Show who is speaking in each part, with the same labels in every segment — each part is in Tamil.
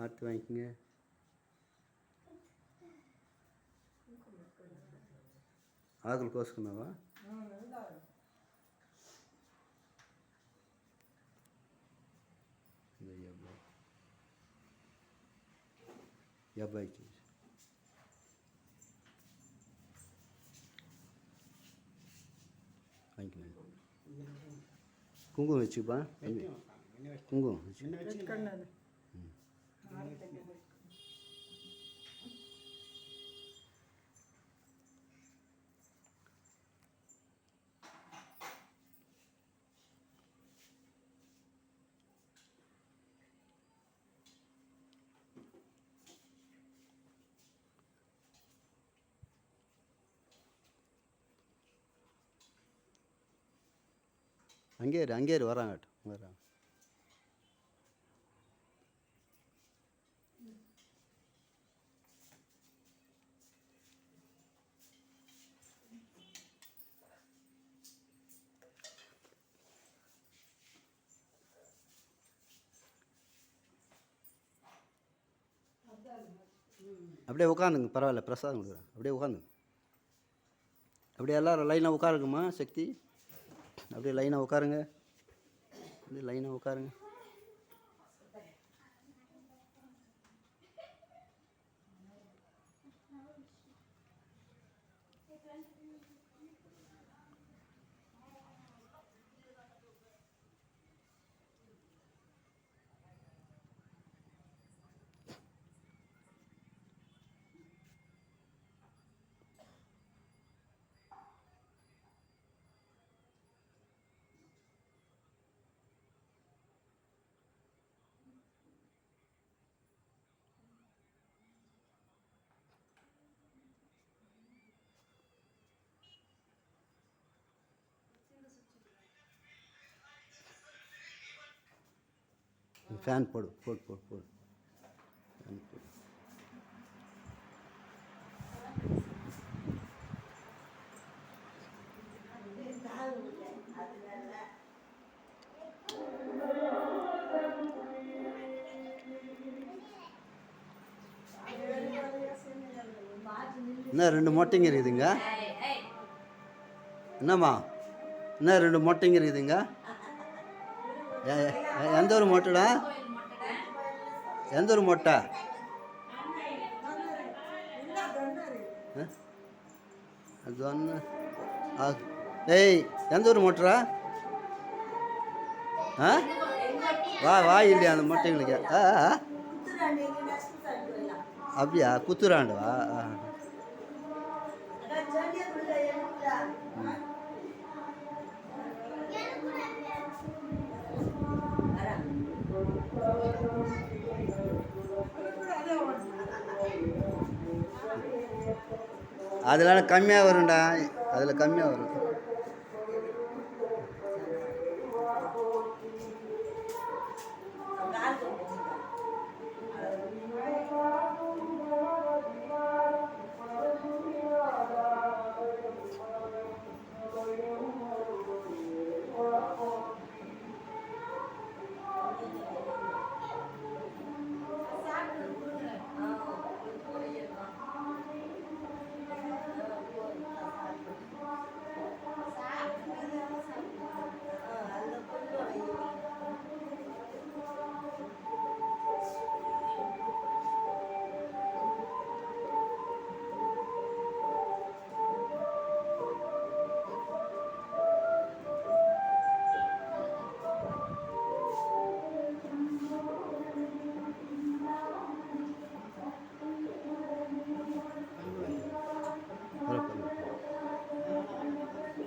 Speaker 1: பார்த்து வாங்கிக்கோங்க ఆకులు కోసుకున్నావా ఈ అబ్బాయికి కుంకుమ వచ్చి బా
Speaker 2: కుంకుమ
Speaker 1: அங்கே இரு அங்கே இரு வராங்கட்டும் வராங்க அப்படியே உட்காந்துங்க பரவாயில்ல பிரசாதம் கொடுக்குறேன். அப்படியே உட்காந்துங்க. அப்படியே எல்லாரும் லைனாக உட்காருங்கம்மா சக்தி. அப்படியே லைனாக உட்காருங்க. அப்படியே லைனாக உட்காருங்க. ஃபேன் போடு போடு போடு போடு. ஃபேன் போடு. என்ன ரெண்டு மொட்டைங்க இருக்குதுங்க என்னம்மா? என்ன ரெண்டு மொட்டைங்க இருக்குதுங்க எந்த ஒரு மொட்டைடா எந்த ஒரு மொட்டை? ஆ? அது ஒன்று ஏய் எந்த ஒரு மொட்டரா ஆ? வா வா இல்லையா அந்த மொட்டைங்களுக்கு ஆ ஆ. அப்படியா? குத்துராண்டு வா ஆ. அதெல்லாம் கம்மியாக வரும்டா. அதில் கம்மியாக வரும்.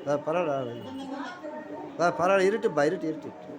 Speaker 1: அதான் பரவாயில்ல அதான் பரவாயில்ல இருட்டுப்பா இருட்டு இருட்டு இருட்டு.